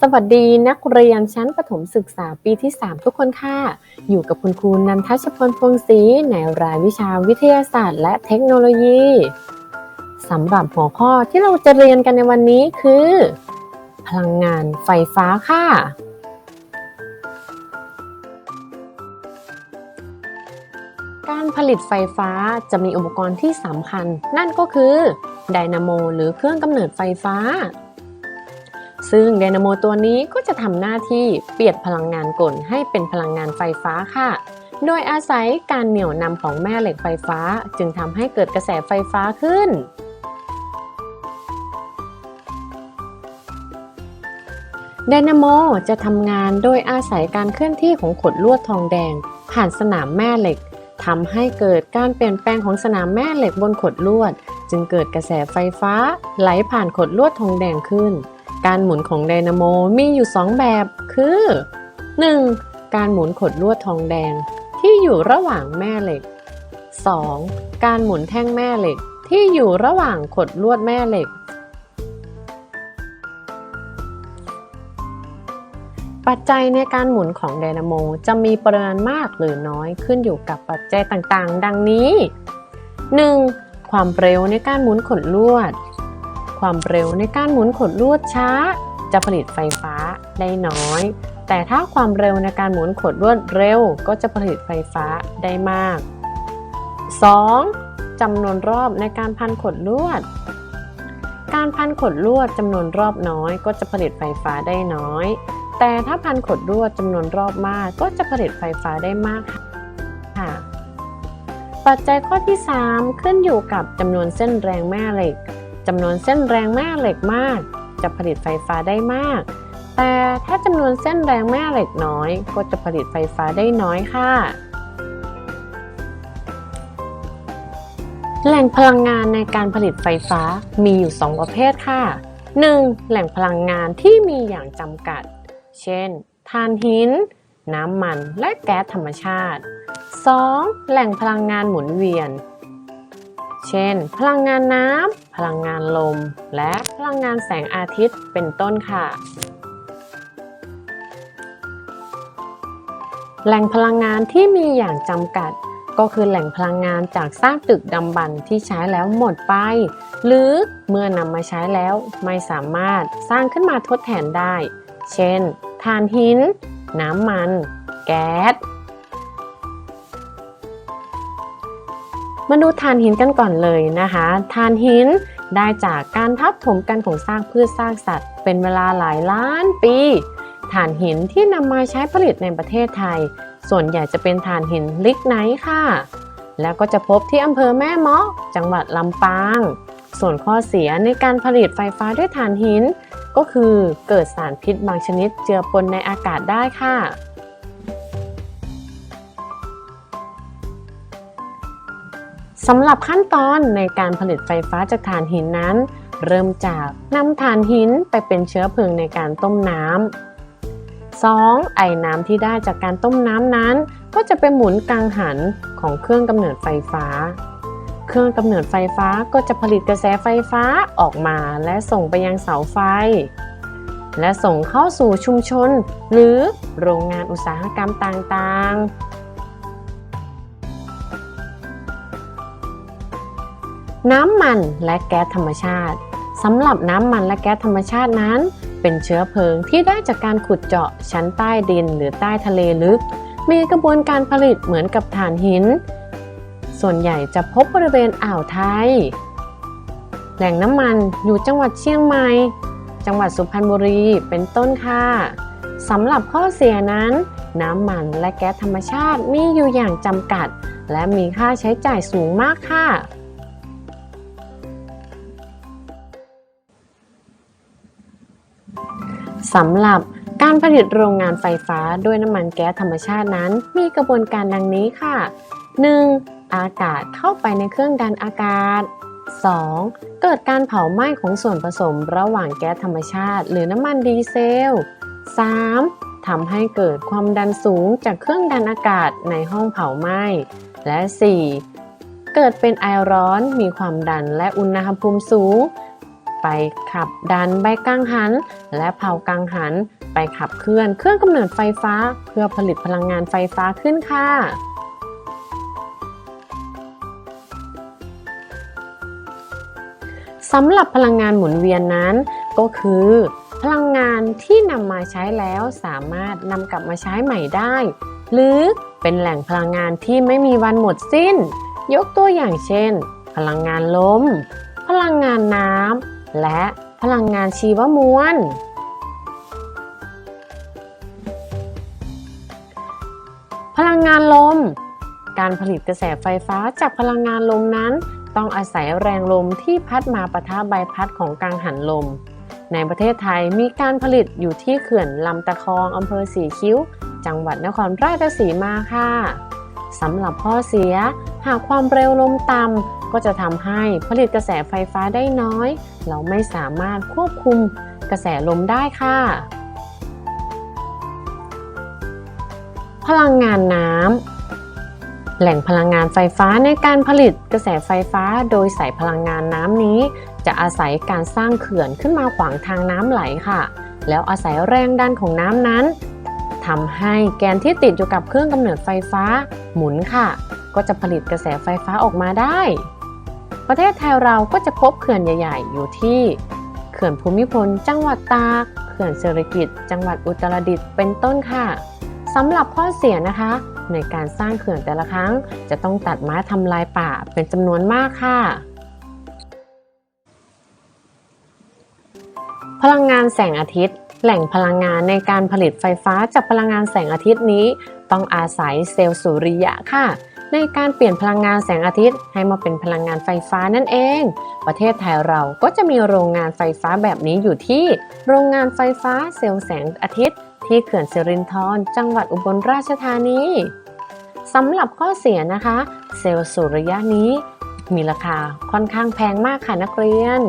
สวัสดีนักเรียนชั้นประถมศึกษาปีที่ 3 ทุกคนค่ะ อยู่กับคุณครูนันทชพลพวงศรีในรายวิชาวิทยาศาสตร์ และเทคโนโลยีสำหรับหัวข้อที่เราจะเรียนกันในวันนี้คือ พลังงานไฟฟ้าค่ะ การผลิตไฟฟ้าจะมีอุปกรณ์ที่สำคัญ นั่นก็คือไดนาโม หรือเครื่องกำเนิดไฟฟ้า ซึ่งไดนาโมตัวนี้ก็จะทำหน้าที่เปลี่ยนพลังงานกลให้เป็นพลังงานไฟฟ้าค่ะ โดยอาศัยการเหนี่ยวนำของแม่เหล็กไฟฟ้า จึงทำให้เกิดกระแสไฟฟ้าขึ้นไดนาโมจะทำงานโดยอาศัยการเคลื่อนที่ของขดลวดทองแดง ผ่านสนามแม่เหล็กทำให้เกิดการเปลี่ยนแปลงของสนามแม่เหล็กบนขดลวด จึงเกิดกระแสไฟฟ้าไหลผ่านขดลวดทองแดงขึ้น การหมุนของไดนาโมมีอยู่ 2 แบบคือ 1. การหมุนขดลวดทองแดงที่อยู่ระหว่างแม่เหล็ก 2. การหมุนแท่งแม่เหล็กที่อยู่ระหว่างขดลวดแม่เหล็ก ปัจจัยในการหมุนของไดนาโมจะมีปริมาณมากหรือน้อยขึ้นอยู่กับปัจจัยต่างๆ ดังนี้ 1. ความเร็วในการหมุนขดลวด ความเร็วในการหมุนขดลวดช้า จะผลิตไฟฟ้าได้น้อย แต่ถ้าความเร็วในการหมุนขดลวดเร็ว ก็จะผลิตไฟฟ้าได้มาก 2. จำนวนรอบในการพันขดลวด การพันขดลวดจำนวนรอบน้อย ก็จะผลิตไฟฟ้าได้น้อย แต่ถ้าพันขดลวดจำนวนรอบมาก ก็จะผลิตไฟฟ้าได้มากค่ะปัจจัยข้อที่ 3 ขึ้นอยู่กับจำนวนเส้นแรงแม่เหล็ก จำนวนเส้นแรงแม่เหล็กมาก จะผลิตไฟฟ้าได้มาก แต่ถ้าจำนวนเส้นแรงแม่เหล็กน้อย ก็จะผลิตไฟฟ้าได้น้อยค่ะ แหล่งพลังงานในการผลิตไฟฟ้ามีอยู่ 2 ประเภทค่ะ 1. แหล่งพลังงานที่มีอย่างจำกัด เช่นถ่านหิน น้ำมัน และแก๊สธรรมชาติ 2. แหล่งพลังงานหมุนเวียน เช่น พลังงานน้ำ พลังงานลม และพลังงานแสงอาทิตย์เป็นต้นค่ะ แหล่งพลังงานที่มีอย่างจำกัด ก็คือแหล่งพลังงานจากสร้างตึกดำบรรที่ใช้แล้วหมดไป หรือเมื่อนำมาใช้แล้วไม่สามารถสร้างขึ้นมาทดแทนได้ เช่นถ่านหิน น้ำมัน แก๊ส มาดูถ่านหินกันก่อนเลยนะคะถ่านหินได้จากการทับถมกันของซากพืชซากสัตว์ เป็นเวลาหลายล้านปีถ่านหินที่นำมาใช้ผลิตในประเทศไทย ส่วนใหญ่จะเป็นถ่านหินลิกไนท์ค่ะ แล้วก็จะพบที่อำเภอแม่เมาะจังหวัดลำปาง ส่วนข้อเสียในการผลิตไฟฟ้าด้วยถ่านหิน ก็คือเกิดสารพิษบางชนิดเจือปนในอากาศได้ค่ะ สำหรับขั้นตอนในการผลิตไฟฟ้าจากถ่านหินนั้น เริ่มจากนำถ่านหินไปเป็นเชื้อเพลิงในการต้มน้ำ 2. ไอ้น้ำที่ได้จากการต้มน้ำนั้น ก็จะไปหมุนกังหันของเครื่องกำเนิดไฟฟ้า เครื่องกำเนิดไฟฟ้าก็จะผลิตกระแสไฟฟ้าออกมาและส่งไปยังเสาไฟ และส่งเข้าสู่ชุมชน หรือโรงงานอุตสาหกรรมต่างๆ น้ำมันและแก๊สธรรมชาติสำหรับน้ำมันและแก๊สธรรมชาตินั้น เป็นเชื้อเพลิงที่ได้จากการขุดเจาะชั้นใต้ดินหรือใต้ทะเลลึก มีกระบวนการผลิตเหมือนกับถ่านหิน ส่วนใหญ่จะพบบริเวณอ่าวไทย แหล่งน้ำมันอยู่จังหวัดเชียงใหม่ จังหวัดสุพรรณบุรีเป็นต้นค่ะสำหรับข้อเสียนั้น น้ำมันและแก๊สธรรมชาติมีอยู่อย่างจำกัด และมีค่าใช้จ่ายสูงมากค่ะ สำหรับการผลิตโรงงานไฟฟ้าด้วยน้ำมันแก๊สธรรมชาตินั้น มีกระบวนการดังนี้ค่ะ 1. อากาศเข้าไปในเครื่องดันอากาศ 2. เกิดการเผาไหม้ของส่วนผสมระหว่างแก๊สธรรมชาติ หรือน้ำมันดีเซล 3. ทำให้เกิดความดันสูงจากเครื่องดันอากาศในห้องเผาไหม้ และ 4. เกิดเป็นไอร้อน มีความดันและอุณหภูมิสูง ไปขับดันใบกังหัน และเผากังหัน ไปขับเคลื่อนเครื่องกำเนิดไฟฟ้า เพื่อผลิตพลังงานไฟฟ้าขึ้นค่ะสำหรับพลังงานหมุนเวียนนั้น ก็คือ พลังงานที่นำมาใช้แล้วสามารถนำกลับมาใช้ใหม่ได้ หรือเป็นแหล่งพลังงานที่ไม่มีวันหมดสิ้น ยกตัวอย่างเช่น พลังงานลม พลังงานน้ำ และพลังงานชีวมวล พลังงานลม การผลิตกระแสไฟฟ้าจากพลังงานลมนั้น ต้องอาศัยแรงลมที่พัดมาปะทะใบพัดของกังหันลม ในประเทศไทยมีการผลิตอยู่ที่เขื่อนลำตะคองอำเภอสีคิ้ว จังหวัดนครราชสีมาค่ะสำหรับข้อเสีย หากความเร็วลมต่ำก็จะทำให้ผลิตกระแสไฟฟ้าได้น้อย เราไม่สามารถควบคุมกระแสลมได้ค่ะ พลังงานน้ำแหล่งพลังงานไฟฟ้าในการผลิตกระแสไฟฟ้าโดยใส่พลังงานน้ำนี้ จะอาศัยการสร้างเขื่อนขึ้นมาขวางทางน้ำไหลค่ะ แล้วอาศัยแรงดันของน้ำนั้นทำให้แกนที่ติดอยู่กับเครื่องกำเนิดไฟฟ้าหมุนค่ะ ก็จะผลิตกระแสไฟฟ้าออกมาได้ ประเทศไทยเราก็จะพบเขื่อนใหญ่ ๆ อยู่ที่ เขื่อนภูมิพล จังหวัดตาก เขื่อนเศรษฐกิจ จังหวัดอุตรดิตถ์เป็นต้นค่ะสำหรับข้อเสียนะคะ ในการสร้างเขื่อนแต่ละครั้ง จะต้องตัดไม้ทำลายป่าเป็นจำนวนมากค่ะ พลังงานแสงอาทิตย์แหล่งพลังงานในการผลิตไฟฟ้าจากพลังงานแสงอาทิตย์นี้ ต้องอาศัยเซลล์สุริยะค่ะ ในการเปลี่ยนพลังงานแสงอาทิตย์ ให้มาเป็นพลังงานไฟฟ้านั่นเอง ประเทศไทยเราก็จะมีโรงงานไฟฟ้าแบบนี้อยู่ที่ โรงงานไฟฟ้าเซลล์แสงอาทิตย์ ที่เขื่อนสิรินธรจังหวัดอุบลราชธานีสำหรับข้อเสียนะคะ เซลล์สุริยะนี้ มีราคาค่อนข้างแพงมากค่ะนักเรียน